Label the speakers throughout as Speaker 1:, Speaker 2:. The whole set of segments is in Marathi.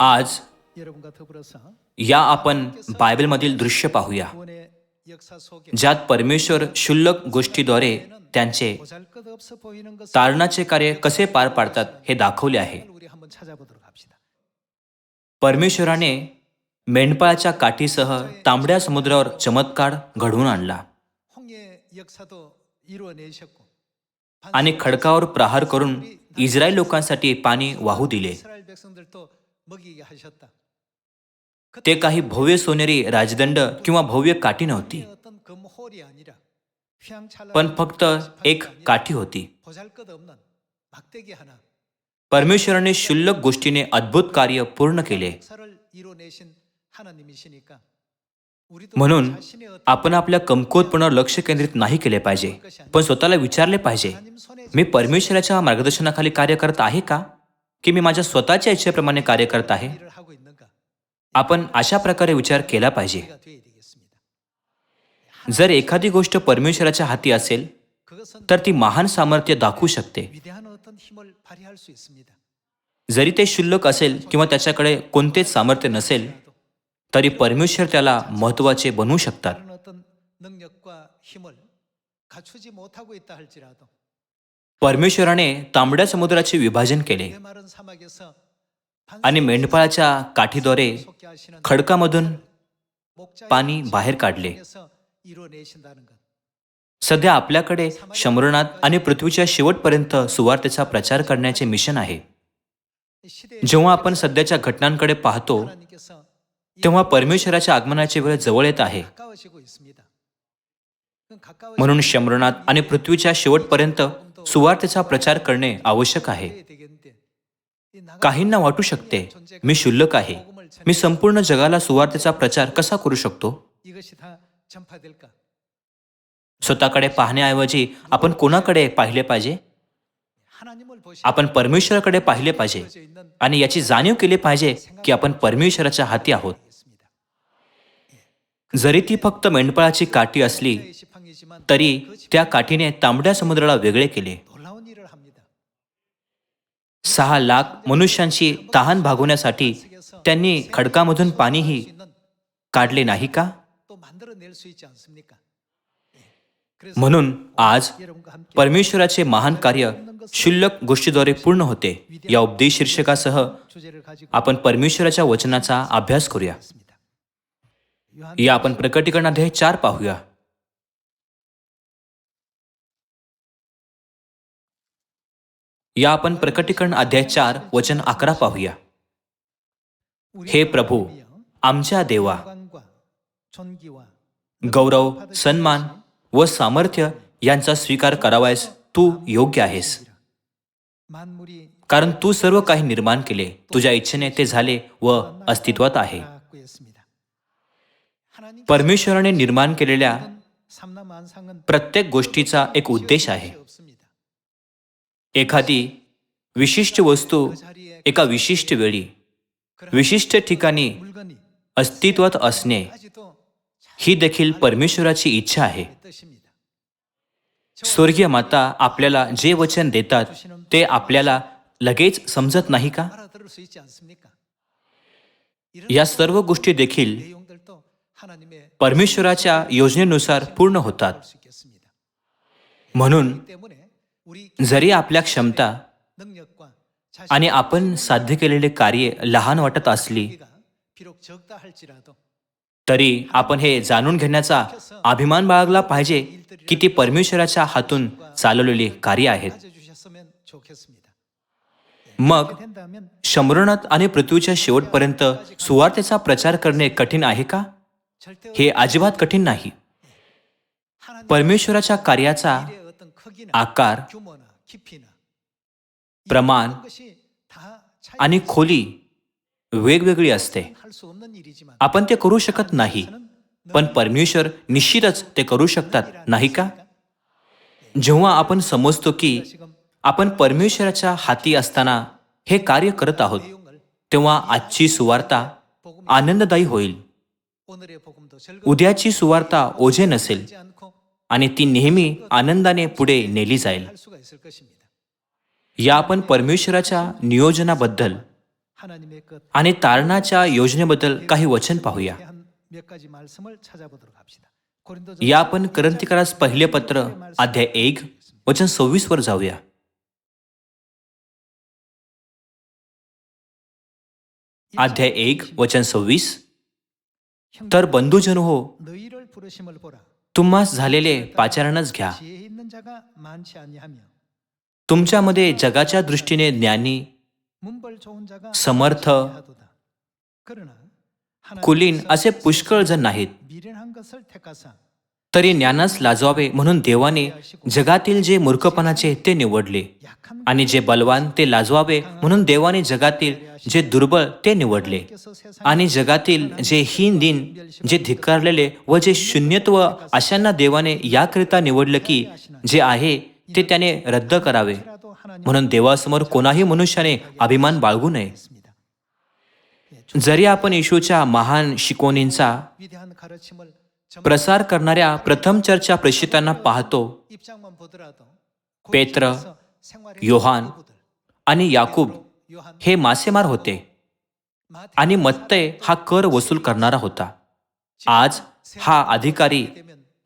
Speaker 1: आज या आपण बायबलमधील दृश्य पाहूया ज्यात परमेश्वर क्षुल्लक गोष्टीद्वारे त्यांचे तारणाचे कार्य कसे पार पाडतात हे दाखवले आहे. परमेश्वराने मेंढपाळाच्या काठीसह तांबड्या समुद्रावर चमत्कार घडवून आणला. आणि खडकावर प्रहार करून इस्रायल लोकांसाठी पाणी वाहू दिले. ते काही भव्य सोनेरी राजदंड किंवा भव्य काठी नव्हती. पण फक्त एक काठी होती. परमेश्वराने शुल्लक गोष्टीने अद्भुत कार्य पूर्ण केले. म्हणून आपण आपल्या कमकुवतपणावर लक्ष केंद्रित नाही केले पाहिजे. पण स्वतःला विचारले पाहिजे. मी परमेश्वराच्या मार्गदर्शनाखाली कार्य करत आहे का? की मी माझ्या स्वतःच्या इच्छेप्रमाणे कार्य करत आहे? आपण अशा प्रकारे विचार केला पाहिजे. जर एखादी गोष्ट परमेश्वराच्या हाती असेल तर ती महान सामर्थ्य दाखवू शकते. जरी ते शुल्लक असेल किंवा त्याच्याकडे कोणतेच सामर्थ्य नसेल तरी परमेश्वर त्याला महत्त्वाचे बनवू शकतात. परमेश्वराने तांबड्या समुद्राचे विभाजन केले. आणि मेंढपाळाच्या काठीद्वारे खडकामधून पाणी बाहेर काढले. सध्या आपल्याकडे शंभरनाथ आणि पृथ्वीच्या शेवटपर्यंत सुवार्थेचा प्रचार करण्याचे मिशन आहे. जेव्हा आपण सध्याच्या घटनांकडे पाहतो तेव्हा परमेश्वराच्या आगमनाची वेळ जवळ येत आहे. म्हणून शंभरनाथ आणि पृथ्वीच्या शेवटपर्यंत सुवार्थेचा प्रचार करणे आवश्यक आहे. काहींना वाटू शकते मी शुल्लक आहे. मी संपूर्ण जगाला सुवार्थेचा प्रचार कसा करू शकतो? स्वतःकडे पाहण्याऐवजी आपण कोणाकडे पाहिले पाहिजे? आपण परमेश्वराकडे पाहिले पाहिजे आणि याची जाणीव केली पाहिजे की आपण परमेश्वराच्या हाती आहोत. जरी ती फक्त मेंढपाळाची काठी असली तरी त्या काठीने तांबड्या समुद्राला वेगळे केले. सहा लाख मनुष्यांची तहान भागवण्यासाठी त्यांनी खडकामधून पाणीही काढले नाही का? म्हणून आज परमेश्वराचे महान कार्य शुल्लक गोष्टीद्वारे पूर्ण होते. या उपदेश शीर्षकासह आपण परमेश्वराच्या वचनाचा अभ्यास करूया. या आपण प्रकटीकरण अध्याय चार पाहूया. या आपण प्रकटीकरण अध्याय चार वचन अकरा पाहूया. हे प्रभू आमच्या देवा. गौरव सन्मान व सामर्थ्य यांचा स्वीकार करावायस तू योग्य आहेस. कारण तू सर्व काही निर्माण केले. तुझ्या इच्छेने ते झाले व अस्तित्वात आहे. परमेश्वराने निर्माण केलेल्या प्रत्येक गोष्टीचा एक उद्देश आहे. एखादी विशिष्ट वस्तू एका विशिष्ट वेळी विशिष्ट ठिकाणी अस्तित्वात असणे ही देखील परमेश्वराची इच्छा आहे. स्वर्गीय माता आपल्याला जे वचन देतात ते आपल्याला लगेच समजत नाही का? या सर्व गोष्टी देखील परमेश्वराच्या योजनेनुसार पूर्ण होतात. म्हणून जरी आपल्या क्षमता आणि आपण साध्य केलेले कार्य लहान वाटत असली तरी आपण हे जाणून घेण्याचा अभिमान बाळगला पाहिजे की ती परमेश्वराच्या हातून चालवलेली कार्य आहेत. मग शंभरनाथ आणि पृथ्वीच्या शेवटपर्यंत सुवार्थेचा प्रचार करणे कठीण आहे का? हे अजिबात कठीण नाही. परमेश्वराच्या कार्याचा आकार प्रमाण आणि खोली वेगवेगळी असते. आपण ते करू शकत नाही पण परमेश्वर निश्चितच ते करू शकतात नाही का? जेव्हा आपण समजतो की आपण परमेश्वराच्या हाती असताना हे कार्य करत आहोत तेव्हा आजची सुवार्ता आनंददायी होईल. उद्याची सुवार्ता ओझे नसेल आणि ती नेहमी आनंदाने पुढे नेली जाईल. या आपण परमेश्वराच्या नियोजनाबद्दल आणि तारणाच्या योजनेबद्दल काही वचन पाहूया. या आपण क्रांतिकारास पहिले पत्र अध्याय एक वचन सव्वीस वर जाऊया. अध्याय एक वचन सव्वीस तर बंधुजन हो तुम्हास झालेले पाचारणच घ्या. तुमच्यामध्ये जगाच्या दृष्टीने ज्ञानी समर्थ कुलीन असे पुष्कळ जण नाहीत. तरी ज्ञानास लाजवावे म्हणून देवाने जगातील जे मूर्खपणाचे ते निवडले. आणि जे बलवान ते लाजवावे म्हणून देवाने जगातील जे दुर्बल ते निवडले. आणि जगातील जे हीन दिन जे धिक्कारलेले व जे शून्यत्व अशांना देवाने याकरिता निवडलं की जे आहे ते त्याने रद्द करावे. म्हणून देवासमोर कोणाही मनुष्याने अभिमान बाळगू नये. जरी आपण येशूच्या महान शिकवणींचा प्रसार करणाऱ्या प्रथम चर्चा प्रेषितांना पाहतो. पेत्र
Speaker 2: योहान
Speaker 1: आणि याकूब हे मासेमार होते. आणि मत्तय हा कर वसूल करणारा होता. आज हा अधिकारी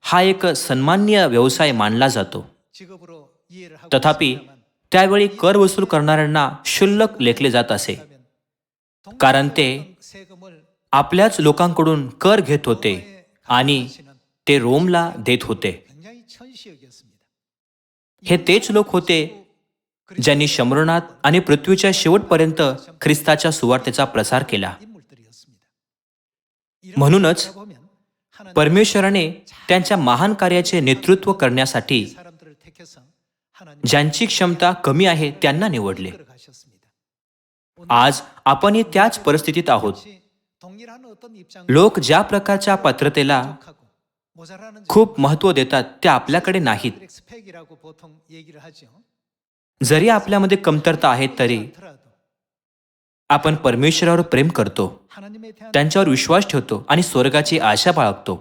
Speaker 1: हा एक सन्मान्य व्यवसाय मानला जातो. तथापि त्यावेळी कर वसूल करणाऱ्यांना शुल्लक लेखले जात असे. कारण ते आपल्याच लोकांकडून कर घेत होते. आणि ते रोमला देत होते. हे तेच लोक होते ज्यांनी शंभरनाथ आणि पृथ्वीच्या शेवटपर्यंत ख्रिस्ताच्या सुवार्थेचा प्रसार केला. म्हणूनच परमेश्वराने त्यांच्या महान कार्याचे नेतृत्व करण्यासाठी ज्यांची क्षमता कमी आहे त्यांना निवडले. आज आपणही त्याच परिस्थितीत आहोत. लोक ज्या प्रकारच्या पात्रतेला खूप महत्त्व देतात ते आपल्याकडे नाहीत. जरी आपल्यामध्ये कमतरता आहेत तरी आपण परमेश्वरावर प्रेम करतो त्यांच्यावर विश्वास ठेवतो आणि स्वर्गाची आशा बाळगतो.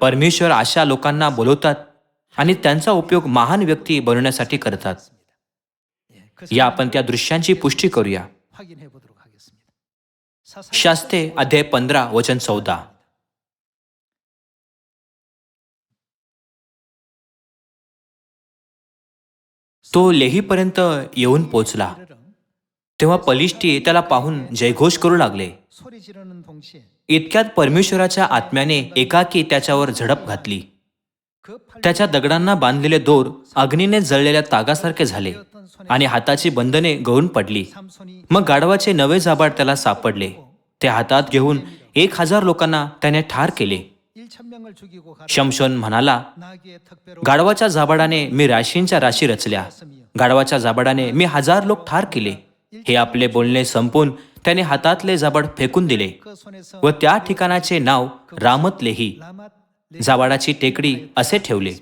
Speaker 1: परमेश्वर अशा लोकांना बोलवतात आणि त्यांचा उपयोग महान व्यक्ती बनवण्यासाठी करतात. या आपण त्या दृश्यांची पुष्टी करूया. शास्ते अध्याय पंधरा वचन चौदा. तो लेहीपर्यंत येऊन पोचला. तेव्हा पलिष्टी त्याला पाहून जयघोष करू लागले. इतक्यात परमेश्वराच्या आत्म्याने एकाकी त्याच्यावर झडप घातली. त्याच्या दगडांना बांधलेले दोर अग्नीने जळलेल्या तागासारखे झाले आणि हाताची बंधने गळून पडली. मग गाढवाचे नवे जाबाड त्याला सापडले. ते हातात घेऊन एक हजार लोकांना त्याने ठार केले. शमशोन म्हणाला गाढवाच्या जाबाडाने मी राशींच्या राशी रचल्या. गाढवाच्या जाबाडाने मी हजार लोक ठार केले. हे आपले बोलणे संपून त्याने हातातले जाबड फेकून दिले व त्या ठिकाणाचे नाव
Speaker 2: रामतलेही.
Speaker 1: जावाडाची टेकडी असे ठेवले.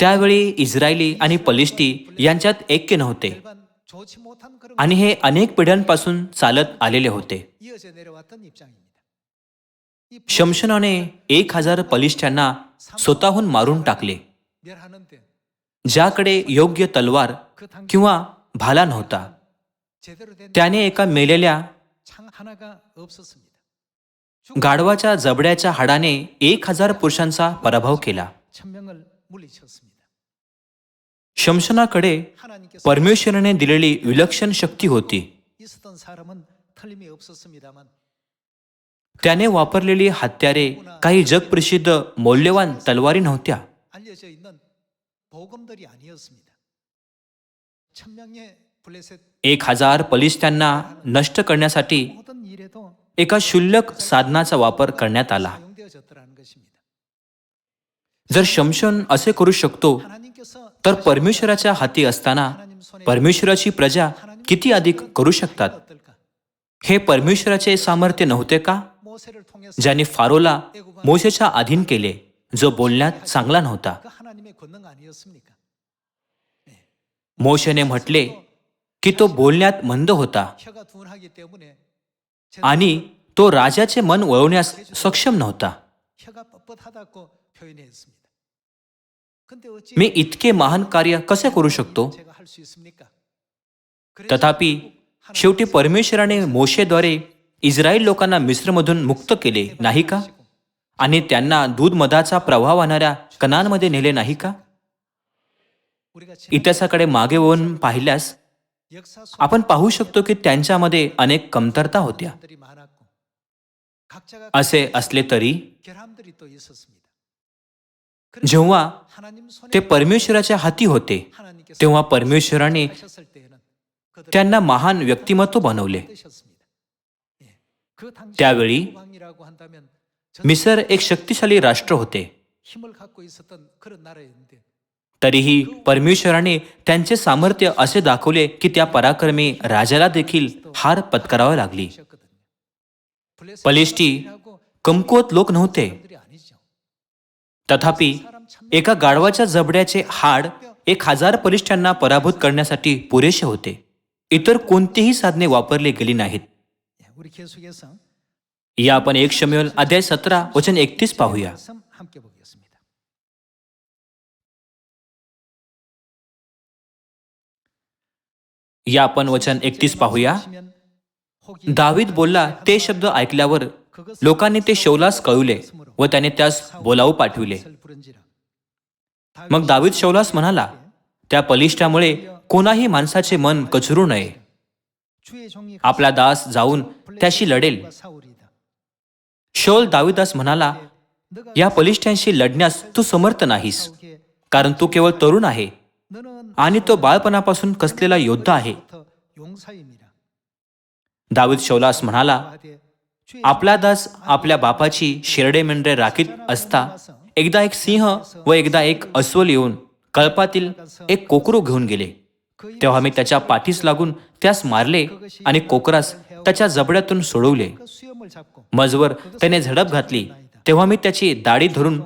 Speaker 1: त्यावेळी इस्रायली आणि पलिष्टी यांच्यात ऐक्य नव्हते. आणि हे अनेक पिढ्यांपासून चालत आलेले होते. शमशनाने एक हजार पलिष्ठ्यांना स्वतःहून मारून टाकले ज्याकडे योग्य तलवार किंवा भाला नव्हता. त्याने एका मेलेल्या गाढवाच्या जबड्याच्या हाडाने एक हजार पुरुषांचा पराभव केला. शमशनाकडे परमेश्वराने दिलेली विलक्षण शक्ती होती. त्याने वापरलेली हत्यारे काही जगप्रसिद्ध मौल्यवान तलवारी नव्हत्या. एक हजार पलिस्त्यांना नष्ट करण्यासाठी एका क्षुल्लक साधनाचा वापर करण्यात आला. जर शमशन असे करू शकतो तर परमेश्वराच्या हाती असताना परमेश्वराची प्रजा किती अधिक करू शकतात? हे परमेश्वराचे सामर्थ्य नव्हते का? ज्याने फारोला मोशेच्या अधीन केले जो बोलण्यात चांगला नव्हता. मोशेने म्हटले की तो बोलण्यात मंद होता. आणि तो राजाचे मन वळवण्यास सक्षम नव्हता. मी इतके महान कार्य कसे करू शकतो? तथापि शेवटी परमेश्वराने मोशेद्वारे इस्रायल लोकांना मिश्रमधून मुक्त केले नाही का? आणि त्यांना दूध मधाचा प्रभाव आणणाऱ्या कणांमध्ये नेले नाही का? इतिहासाकडे मागे वळून पाहिल्यास आपण पाहू शकतो की त्यांच्यामध्ये अनेक कमतरता होत्या. असे असले तरी जेव्हा ते परमेश्वराच्या हाती होते तेव्हा परमेश्वराने त्यांना महान व्यक्तिमत्व बनवले. त्यावेळी मिसर एक शक्तिशाली राष्ट्र होते. तरीही परमेश्वराने त्यांचे सामर्थ्य असे दाखवले की त्या पराक्रमी राजाला देखील हार पत्करावा लागली. पलिष्टी कमकुवत लोक नव्हते. तथापि एका गाढवाच्या जबड्याचे हाड एक हजार पलिष्ठांना पराभूत करण्यासाठी पुरेसे होते. इतर कोणतीही साधने वापरली गेली नाहीत. या आपण एक शमेल अध्याय सतरा वचन एकतीस पाहूया. या आपण वचन एकतीस पाहूया. दावीद बोलला ते शब्द ऐकल्यावर लोकांनी ते शौलास कळवले व त्याने त्यास बोलावू पाठविले. मग दावीद शौलास म्हणाला त्या पलिष्ठामुळे कोणाही माणसाचे मन कचरू नये. आपला दास जाऊन त्याशी लढेल शौल दाविदास म्हणाला या पलिष्ठ्यांशी लढण्यास तू समर्थ नाहीस कारण तू केवळ तरुण आहे. आणि तो बाळपणापासून कसलेला योद्धा आहे? दावीद शौलास म्हणाला आपला दास आपल्या बापाची शेरडे मेंढरे राखीत असता एकदा एक सिंह व एकदा एक अस्वल येऊन कळपातील एक कोकरू घेऊन गेले. तेव्हा मी त्याच्या पाठीस लागून त्यास मारले आणि कोकरास त्याच्या जबड्यातून सोडवले. मजवर त्याने झडप घातली. तेव्हा मी त्याची दाढी धरून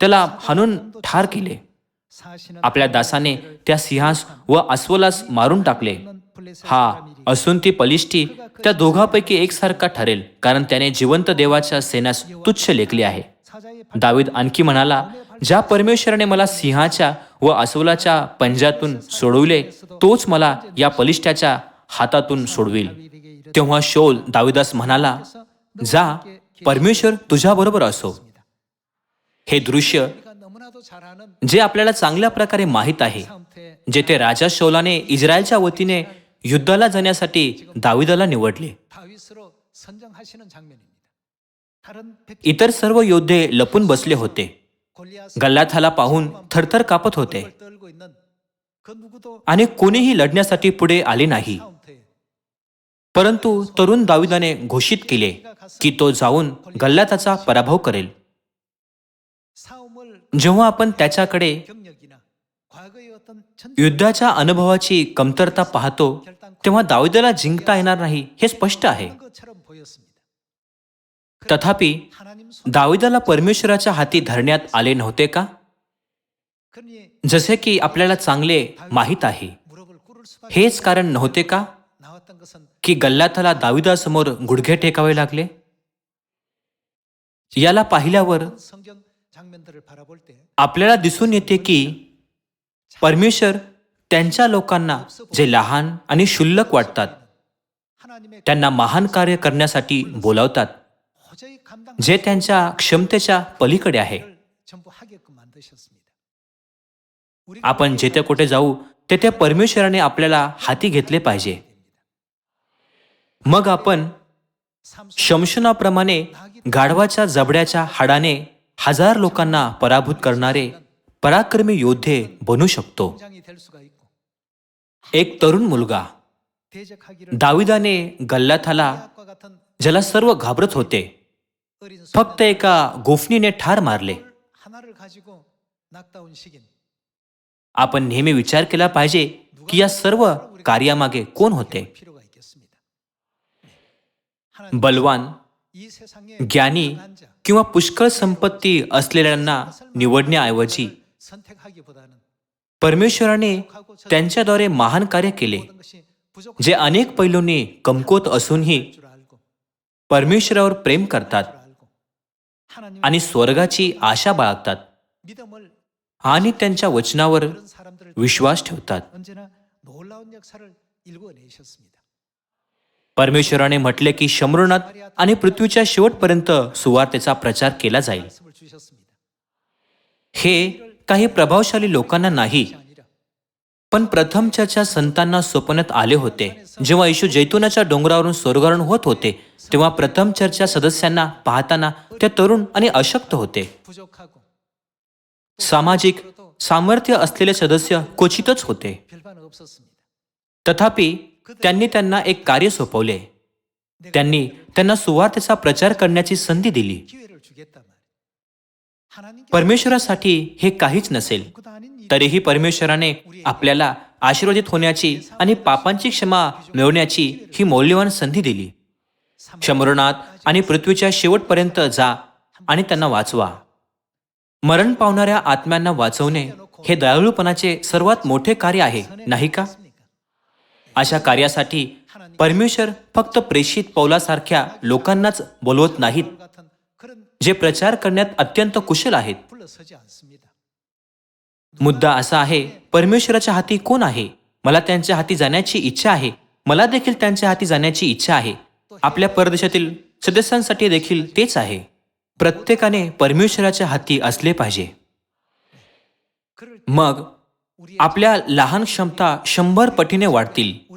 Speaker 1: त्याला हाणून ठार केले. आपल्या दासाने त्या सिंहास व अस्वलास मारून टाकले. हा असून ती पलिष्ठी त्या दोघांपैकी एकसारखा ठरेल कारण त्याने जिवंत देवाच्या सेनास तुच्छ लेखले आहे. दावीद आणखी म्हणाला ज्या परमेश्वराने मला सिंहाच्या व अस्वलाच्या पंजातून सोडवले तोच मला या पलिष्ठ्याच्या हातातून सोडविल. तेव्हा शोल दाविदास म्हणाला जा परमेश्वर तुझ्या बरोबर असो. हे दृश्य जे आपल्याला चांगल्या प्रकारे माहीत आहे जेथे राजा शौलाने इस्रायलच्या वतीने युद्धाला जाण्यासाठी दाविदाला निवडले. इतर सर्व योद्धे लपून बसले होते. गल्लाथाला पाहून थरथर कापत होते. आणि कोणीही लढण्यासाठी पुढे आले नाही. परंतु तरुण दाविदाने घोषित केले की तो जाऊन गल्लाथाचा पराभव करेल. जेव्हा आपण त्याच्याकडे युद्धाच्या अनुभवाची कमतरता पाहतो तेव्हा दाऊदला जिंकता येणार नाही हे स्पष्ट आहे. तथापि दाविदाला परमेश्वराच्या हाती धरण्यात आले नव्हते का? जसे की आपल्याला चांगले माहीत आहे. हेच कारण नव्हते का? की गल्लाथाला दाविदासमोर गुडघे टेकावे लागले? याला पाहिल्यावर आपल्याला दिसून येते की परमेश्वर त्यांच्या लोकांना जे लहान आणि शुल्लक वाटतात त्यांना महान कार्य करण्यासाठी बोलावतात जे त्यांच्या क्षमतेच्या पलीकडे आहे. आपण जेथे कुठे जाऊ तेथे परमेश्वराने आपल्याला हाती घेतले पाहिजे. मग आपण शमशनाप्रमाणे गाढवाच्या जबड्याच्या हाडाने हजार लोकांना पराभूत करणारे पराक्रमी योद्धे बनू शकतो. एक तरुण मुलगा. दाविदाने गल्लाथाला ज्याला सर्व घाबरत होते फक्त एका गोफणीने ठार मारले. आपण नेहमी विचार केला पाहिजे की या सर्व कार्यामागे कोण होते? बलवान ज्ञानी किंवा पुष्कळ संपत्ती असलेल्यांना निवडण्याऐवजी परमेश्वराने त्यांच्याद्वारे महान कार्य केले जे अनेक पैलूंनी कमकोत असूनही परमेश्वरावर प्रेम करतात आणि स्वर्गाची आशा बाळगतात आणि त्यांच्या वचनावर विश्वास ठेवतात. परमेश्वराने म्हटले की शंभरुनाथ आणि पृथ्वीच्या शेवटपर्यंत सुवार्तेचा प्रचार केला जाईल. हे काही प्रभावशाली लोकांना नाही पण प्रथम चर्चा संतांना स्वप्नात आले होते. जेव्हा येशू जैतुनाच्या डोंगरावरून स्वर्गारण होत होते तेव्हा प्रथम चर्चा सदस्यांना पाहताना ते तरुण आणि अशक्त होते. सामाजिक सामर्थ्य असलेले सदस्य क्वचितच होते. तथापि त्यांनी त्यांना एक कार्य सोपवले. त्यांनी त्यांना सुवार्थेचा प्रचार करण्याची संधी दिली. परमेश्वरासाठी हे काहीच नसेल. तरीही परमेश्वराने आपल्याला आशीर्वादित होण्याची आणि पापांची क्षमा मिळवण्याची ही मौल्यवान संधी दिली. शंभरनाथ आणि पृथ्वीच्या शेवटपर्यंत जा आणि त्यांना वाचवा. मरण पावणाऱ्या आत्म्यांना वाचवणे हे दयाळूपणाचे सर्वात मोठे कार्य आहे नाही का? अशा कार्यासाठी परमेश्वर फक्त प्रेषित पौलासारख्या लोकांनाच बोलवत नाहीत जे प्रचार करण्यात अत्यंत कुशल आहेत. मुद्दा असा आहे परमेश्वराच्या हाती कोण आहे? मला त्यांच्या हाती जाण्याची इच्छा आहे. मला देखील त्यांच्या हाती जाण्याची इच्छा आहे. आपल्या परदेशातील सदस्यांसाठी देखील तेच आहे. प्रत्येकाने परमेश्वराच्या हाती असले पाहिजे. मग आपल्या लहान क्षमता शंभर पटीने वाढतील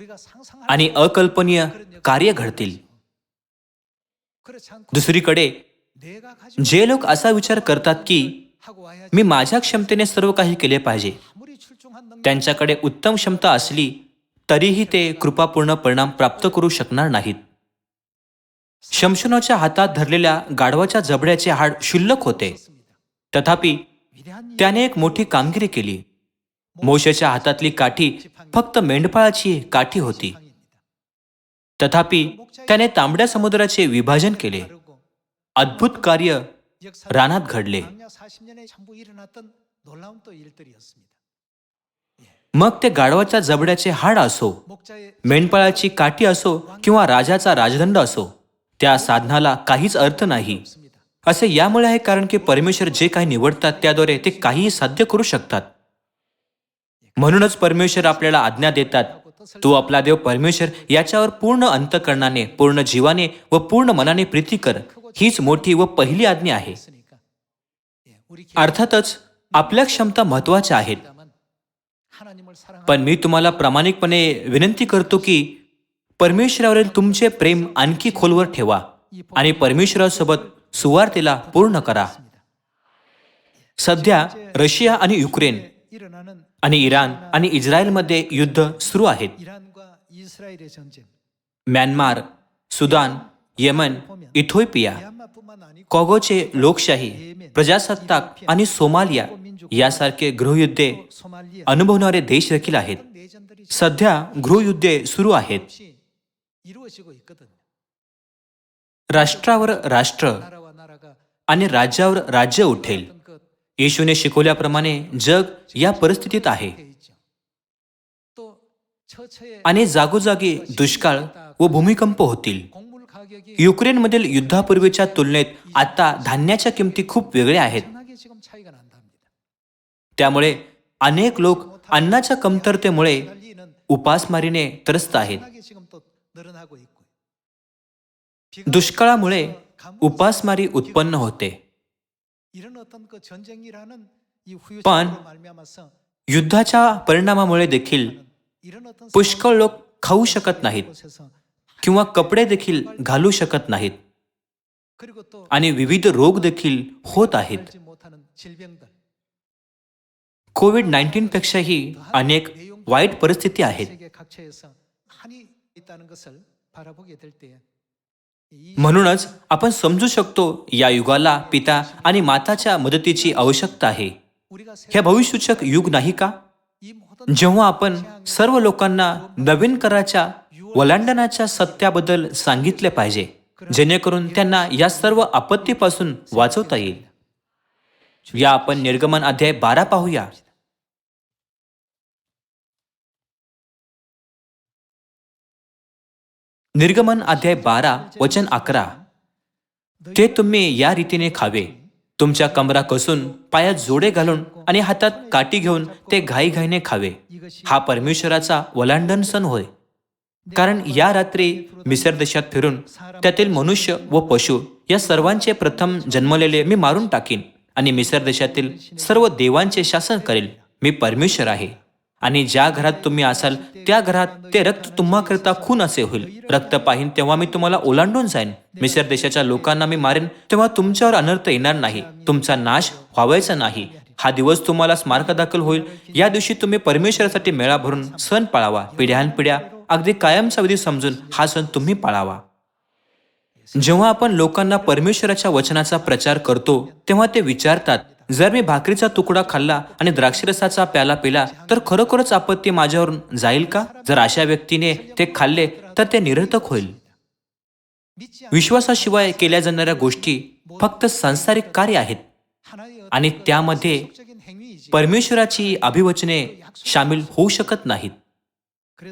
Speaker 1: आणि अकल्पनीय कार्य घडतील. दुसरीकडे जे लोक असा विचार करतात की मी माझ्या क्षमतेने सर्व काही केले पाहिजे. त्यांच्याकडे उत्तम क्षमता असली तरीही ते कृपापूर्ण परिणाम प्राप्त करू शकणार नाहीत. शमशुनाच्या हातात धरलेल्या गाढवाच्या जबड्याचे हाड शुल्लक होते. तथापि त्याने एक मोठी कामगिरी केली. मोशेच्या हातातली काठी फक्त मेंढपाळाची काठी होती. तथापि त्याने तांबड्या समुद्राचे विभाजन केले. अद्भुत कार्य रानात घडले. मग ते गाढवाच्या जबड्याचे हाड असो मेंढपाळाची काठी असो किंवा राजाचा राजदंड असो त्या साधनाला काहीच अर्थ नाही. असे यामुळे आहे कारण की परमेश्वर जे काही निवडतात त्याद्वारे ते काहीही साध्य करू शकतात. म्हणूनच परमेश्वर आपल्याला आज्ञा देतात. तू आपला देव परमेश्वर याच्यावर पूर्ण अंतकरणाने पूर्ण जीवाने व पूर्ण मनाने प्रीती कर. हीच मोठी व पहिली आज्ञा आहे. अर्थातच आपल्या क्षमता महत्त्वाच्या आहेत. पण मी तुम्हाला प्रामाणिकपणे विनंती करतो की परमेश्वरावरील तुमचे प्रेम आणखी खोलवर ठेवा आणि परमेश्वरासोबत सुवार्तेला पूर्ण करा. सध्या रशिया आणि युक्रेन आणि इराण आणि इस्रायलमध्ये युद्ध सुरू आहेत. म्यानमार सुदान येमन इथोपिया कॉगोचे लोकशाही प्रजासत्ताक आणि सोमालिया यासारखे गृहयुद्धे अनुभवणारे देश देखील आहेत. सध्या गृहयुद्धे सुरू आहेत. राष्ट्रावर राष्ट्र आणि राज्यावर राज्य उठेल. येशूने शिकवल्याप्रमाणे जग या परिस्थितीत आहे. आणि जागोजागी दुष्काळ व भूमिकंप होतील. युक्रेनमधील युद्धापूर्वीच्या तुलनेत आता धान्याच्या किमती खूप वेगळ्या आहेत. त्यामुळे अनेक लोक अन्नाच्या कमतरतेमुळे उपासमारीने त्रस्त आहेत. दुष्काळामुळे उपासमारी उत्पन्न होते. पण युद्धाच्या परिणामामुळे देखील पुष्कळ लोक खाऊ शकत नाहीत किंवा कपडे देखील घालू शकत नाहीत आणि विविध रोग देखील होत आहेत कोविड नाईन्टीन पेक्षाही अनेक वाईट परिस्थिती आहेत म्हणूनच आपण समजू शकतो या युगाला पिता आणि माताच्या मदतीची आवश्यकता आहे. हे भविष्यूचक युग नाही का? जेव्हा आपण सर्व लोकांना नवीन कराच्या वलांडनाच्या सत्याबद्दल सांगितले पाहिजे जेणेकरून त्यांना या सर्व आपत्तीपासून वाचवता येईल. या आपण निर्गमन अध्याय बारा पाहूया. निर्गमन अध्याय बारा वचन अकरा. ते तुम्ही या रीतीने खावे तुमच्या कमरा कसून पायात जोडे घालून आणि हातात काठी घेऊन ते घाईघाईने खावे. हा परमेश्वराचा वलांडन सण होय. कारण या रात्री मिसर देशात फिरून त्यातील मनुष्य व पशु या सर्वांचे प्रथम जन्मलेले मी मारून टाकीन आणि मिसर देशातील सर्व देवांचे शासन करेल. मी परमेश्वर आहे. आणि ज्या घरात तुम्ही असाल त्या घरात ते रक्त तुम्हाकरिता खून असे होईल. रक्त पाहिन तेव्हा मी तुम्हाला ओलांडून जाईन. मिसर देशाच्या लोकांना मी मारेन तेव्हा तुमच्यावर अनर्थ येणार नाही. तुमचा नाश व्हावायचा नाही. हा दिवस तुम्हाला स्मारक दाखल होईल. या दिवशी तुम्ही परमेश्वरासाठी मेळा भरून सण पाळावा. पिढ्यानपिढ्या अगदी कायमचा विधी समजून हा सण तुम्ही पाळावा. जेव्हा आपण लोकांना परमेश्वराच्या वचनाचा प्रचार करतो तेव्हा ते विचारतात जर मी भाकरीचा तुकडा खाल्ला आणि द्राक्षरसाचा प्याला पिला तर खरोखरच आपत्ती माझ्यावरून जाईल का? जर अशा व्यक्तीने ते खाल्ले तर ते निरर्थक होईल. विश्वासाशिवाय केल्या जाणाऱ्या गोष्टी फक्त सांसारिक कार्य आहेत. आणि त्यामध्ये परमेश्वराची अभिवचने सामील होऊ शकत नाहीत.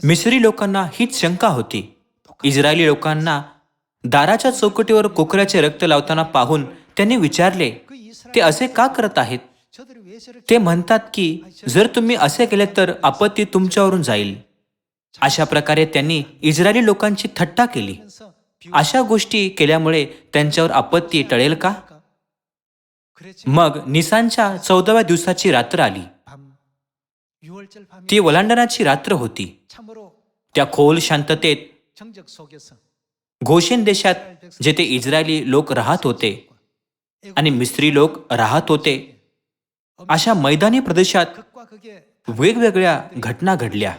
Speaker 1: मिसरी लोकांना हीच शंका होती. इस्रायली लोकांना दाराच्या चौकटीवर कोकऱ्याचे रक्त लावताना पाहून त्यांनी विचारले ते असे का करत आहेत? ते म्हणतात की जर तुम्ही असे केले तर आपत्ती तुमच्यावरून जाईल. अशा प्रकारे त्यांनी इस्रायली लोकांची थट्टा केली. अशा गोष्टी केल्यामुळे त्यांच्यावर आपत्ती टळेल का? मग निसानच्या चौदाव्या दिवसाची रात्र आली. ती वलांडनाची रात्र होती. त्या खोल शांततेत गोशेन देशात जेथे इस्रायली लोक राहत होते आणि मिस्त्री लोक राहत होते अशा मैदानी प्रदेशात वेगवेगळ्या घटना घडल्या.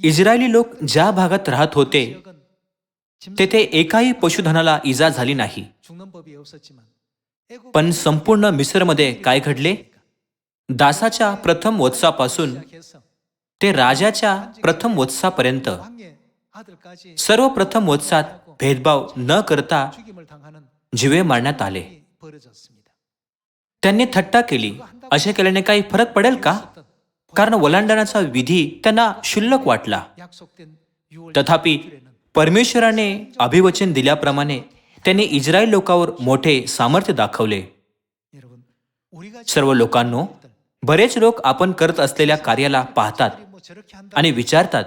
Speaker 1: इस्रायली लोक ज्या भागात राहत होते तेथे एकाही पशुधनाला इजा झाली नाही. पण संपूर्ण मिसरमध्ये काय घडले? दासाच्या प्रथम वत्सापासून ते राजाच्या प्रथम वत्सापर्यंत सर्वप्रथम वत्सात भेदभाव न करता जिवे मारण्यात आले. त्यांनी थट्टा केली. असे केल्याने काही फरक पडेल का? कारण वलांडण्याचा विधी त्यांना शुल्लक वाटला. तथापि परमेश्वराने अभिवचन दिल्याप्रमाणे त्यांनी इस्रायल लोकावर मोठे सामर्थ्य दाखवले. सर्व लोकांनो बरेच लोक आपण करत असलेल्या कार्याला पाहतात. आणि विचारतात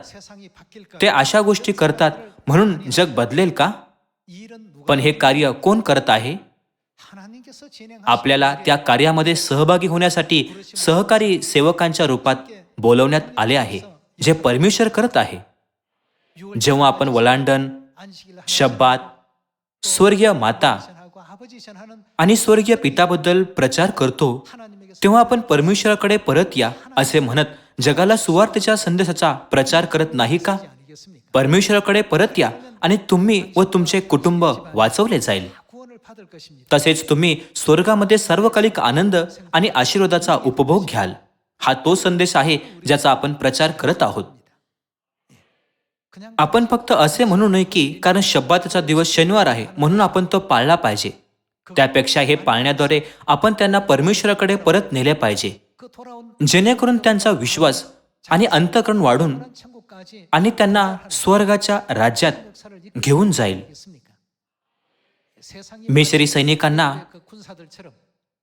Speaker 1: ते अशा गोष्टी करतात म्हणून जग बदलेल का? पण हे कार्य कोण करत आहे? आपल्याला त्या कार्यामध्ये सहभागी होण्यासाठी सहकारी सेवकांच्या रूपात बोलवण्यात आले आहे जे परमेश्वर करत आहे. जेव्हा आपण वलांडन शब्दात स्वर्गीय माता आणि स्वर्गीय पिताबद्दल प्रचार करतो तेव्हा आपण परमेश्वराकडे परत या असे म्हणत जगाला सुवार्थच्या संदेशाचा प्रचार करत नाही का? परमेश्वराकडे परत या आणि तुम्ही व तुमचे कुटुंब वाचवले जाईल. तसेच तुम्ही स्वर्गामध्ये सर्वकालिक आनंद आणि आशीर्वादाचा उपभोग घ्याल. हा तो संदेश आहे ज्याचा आपण प्रचार करत आहोत. आपण फक्त असे म्हणू नये की कारण शब्दाचा दिवस शनिवार आहे म्हणून आपण तो पाळला पाहिजे. त्यापेक्षा हे पाळण्याद्वारे आपण त्यांना परमेश्वराकडे परत नेले पाहिजे. जेणेकरून त्यांचा विश्वास आणि अंतकरण वाढून आणि त्यांना स्वर्गाच्या राज्यात घेऊन जाईल. मिशरी सैनिकांना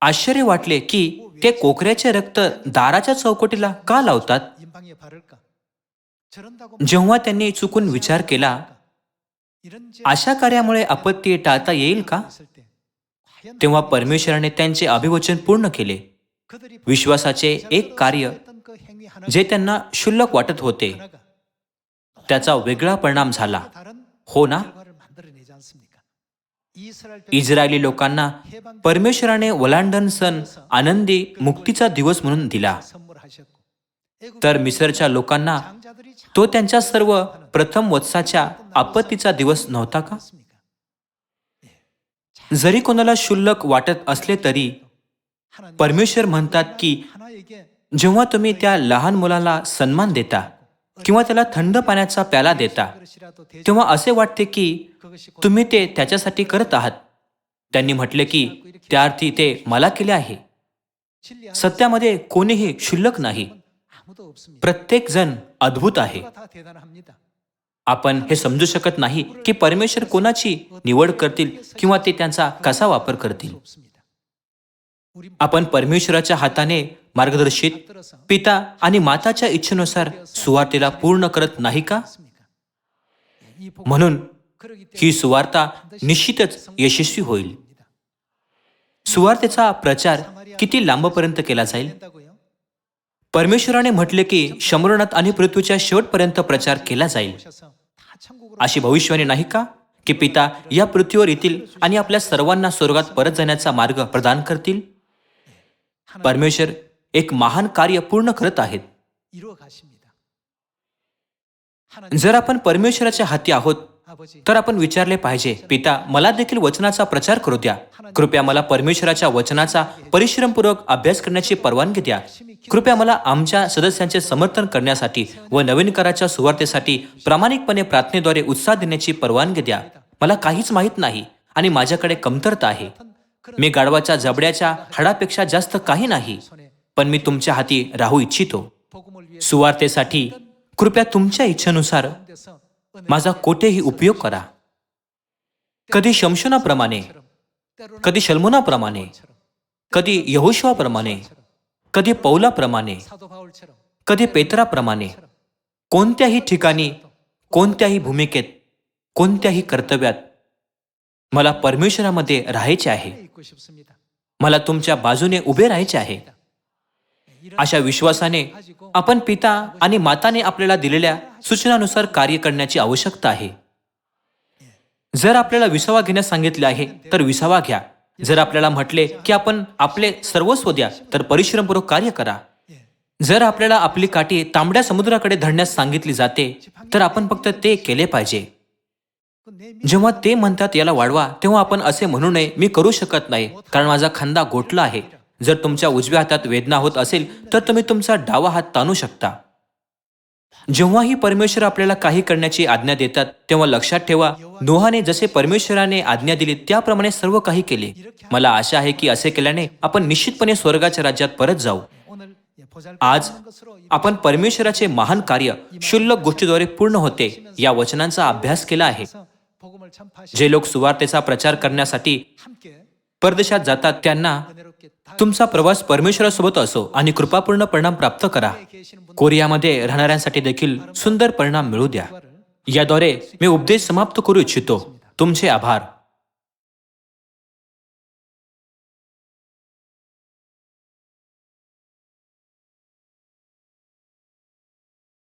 Speaker 1: आश्चर्य वाटले की ते कोकऱ्याचे रक्त दाराच्या चौकटीला का लावतात? जेव्हा त्यांनी चुकून विचार केला अशा कार्यामुळे आपत्ती टाळता येईल का? तेव्हा परमेश्वराने त्यांचे अभिवचन पूर्ण केले. विश्वासाचे एक कार्य जे त्यांना शुल्लक वाटत होते त्याचा वेगळा परिणाम झाला. हो ना? इस्रायली लोकांना परमेश्वराने वलांडन सण आनंदी मुक्तीचा दिवस म्हणून दिला. तर मिसरच्या लोकांना तो त्यांच्या सर्व प्रथम वत्साच्या आपत्तीचा दिवस नव्हता का? जरी कोणाला शुल्लक वाटत असले तरी परमेश्वर म्हणतात की जेव्हा तुम्ही त्या लहान मुलाला सन्मान देता किंवा त्याला थंड पाण्याचा प्याला देता तेव्हा असे वाटते की तुम्ही ते त्याच्यासाठी करत आहात. त्यांनी म्हटले की त्या अर्थी ते मला केले आहे. सत्यामध्ये कोणीही क्षुल्लक नाही. प्रत्येक जण अद्भुत आहे. आपण हे समजू शकत नाही की परमेश्वर कोणाची निवड करतील किंवा ते त्यांचा कसा वापर करतील. आपण परमेश्वराच्या हाताने मार्गदर्शित पिता आणि माताच्या इच्छेनुसार सुवार्तेला पूर्ण करत नाही का? म्हणून ही सुवार्ता निश्चितच यशस्वी होईल. सुवार्तेचा प्रचार किती लांबपर्यंत केला जाईल? परमेश्वराने म्हटले की शंभरनाथ आणि पृथ्वीच्या शेवटपर्यंत प्रचार केला जाईल. अशी भविष्यवाणी नाही का? की पिता या पृथ्वीवर येतील आणि आपल्या सर्वांना स्वर्गात परत जाण्याचा मार्ग प्रदान करतील? परमेश्वर एक महान कार्य पूर्ण करत आहेत. जर आपण परमेश्वराच्या हाती आहोत तर आपण विचारले पाहिजे पिता मला देखील वचनाचा प्रचार करू द्या. कृपया मला परमेश्वराच्या वचनाचा परिश्रमपूर्वक अभ्यास करण्याची परवानगी द्या. कृपया मला आमच्या सदस्यांचे समर्थन करण्यासाठी व नवीन कराच्या सुवार्थेसाठी प्रामाणिकपणे प्रार्थनेद्वारे उत्साह देण्याची परवानगी द्या. मला काहीच माहीत नाही आणि माझ्याकडे कमतरता आहे. मी गाढवाच्या जबड्याच्या हाडापेक्षा जास्त काही नाही पण मी तुमच्या हाती राहू इच्छितो. सुवार्तेसाठी कृपया तुमच्या इच्छेनुसार माझा कोठेही उपयोग करा. कधी शमशुनाप्रमाणे कधी शलमुनाप्रमाणे कधी यहोशवाप्रमाणे कधी पौलाप्रमाणे कधी पेत्राप्रमाणे कोणत्याही ठिकाणी कोणत्याही भूमिकेत कोणत्याही कर्तव्यात मला परमेश्वरामध्ये राहायचे आहे. मला तुमच्या बाजूने उभे राहायचे आहे. अशा विश्वासाने आपण पिता आणि माताने आपल्याला दिलेल्या सूचनानुसार कार्य करण्याची आवश्यकता आहे. जर आपल्याला विसावा घेण्यास सांगितले आहे तर विसावा घ्या. जर आपल्याला म्हटले की आपण आपले सर्वस्व द्या तर परिश्रमपूर्वक कार्य करा. जर आपल्याला आपली काठी तांबड्या समुद्राकडे धडण्यास सांगितली जाते तर आपण फक्त ते केले पाहिजे. जेव्हा ते म्हणतात याला वाढवा तेव्हा आपण असे म्हणू नये मी करू शकत नाही कारण माझा खांदा गोठला आहे. जर तुमच्या उजव्या हातात वेदना होत असेल तर तुम्ही तुमचा डावा हात ताणू शकता. जेव्हाही परमेश्वर आपल्याला काही करण्याची आज्ञा देतात तेव्हा लक्षात ठेवा नोहाने जसे परमेश्वराने आज्ञा दिली त्याप्रमाणे सर्व काही केले. मला आशा आहे की असे केल्याने आपण निश्चितपणे स्वर्गाच्या राज्यात परत जाऊ. आज आपण परमेश्वराचे महान कार्य क्षुल्लक गोष्टीद्वारे पूर्ण होते या वचनांचा अभ्यास केला आहे. जे लोक सुवार्तेचा प्रचार करण्यासाठी परदेशात जातात त्यांना तुमचा प्रवास परमेश्वरासोबत असो आणि कृपापूर्ण परिणाम प्राप्त करा. कोरियामध्ये राहणाऱ्यांसाठी देखील सुंदर परिणाम मिळू द्या. याद्वारे मी उपदेश समाप्त करू इच्छितो. तुमचे आभार.